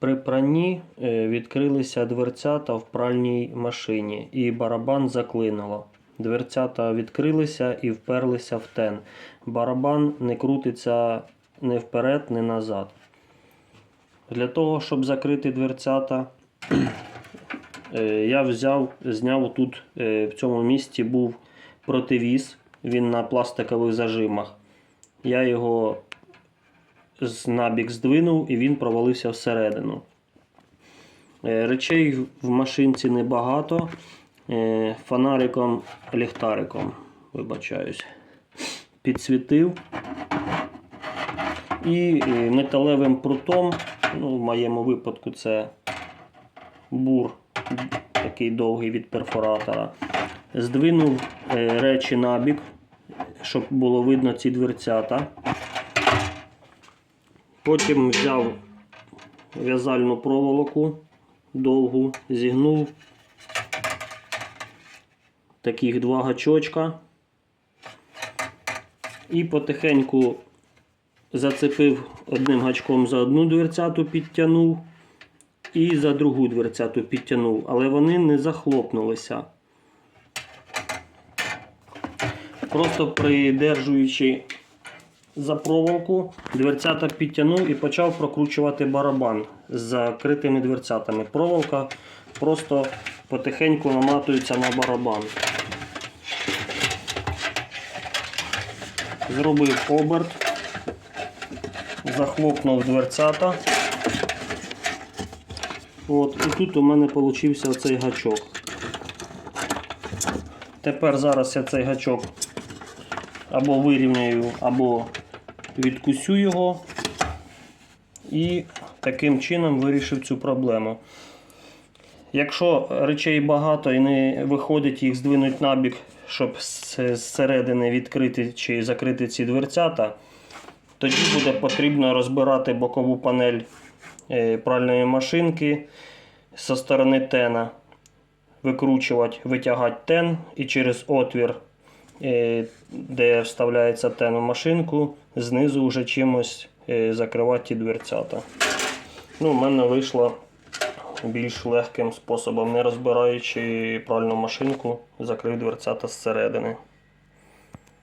При пранні е, відкрилися дверцята в пральній машині і барабан заклинило. Дверцята відкрилися і вперлися в тен. Барабан не крутиться ні вперед, ні назад. Для того, щоб закрити дверцята, е, я взяв, зняв тут е, в цьому місці був противіз, він на пластикових зажимах. Я його з набік здвинув і він провалився всередину. Е, Речей в машинці небагато. Е, Фонариком, ліхтариком, вибачаюсь, підсвітив. І е, металевим прутом, ну, в моєму випадку це бур, такий довгий від перфоратора. Здвинув речі набік, щоб було видно ці дверцята. Потім взяв в'язальну проволоку довгу, зігнув таких два гачочка і потихеньку зацепив одним гачком за одну дверцяту, підтягнув і за другу дверцяту підтягнув, але вони не захлопнулися. Просто придержуючи за проволоку, дверцята підтягнув і почав прокручувати барабан з закритими дверцятами. Проволока просто потихеньку наматується на барабан. Зробив оберт, захлопнув дверцята. От, і тут у мене вийшов оцей гачок. Тепер зараз я цей гачок або вирівняю, або відкусю його і таким чином вирішив цю проблему. Якщо речей багато і не виходить їх здвинуть набік, щоб зсередини відкрити чи закрити ці дверцята, тоді буде потрібно розбирати бокову панель е, пральної машинки зі сторони тена, викручувати, витягати тен і через отвір, де вставляється тену машинку, знизу вже чимось е, закривати ті дверцята. Ну, у мене вийшло більш легким способом, не розбираючи пральну машинку, закрив дверцята зсередини.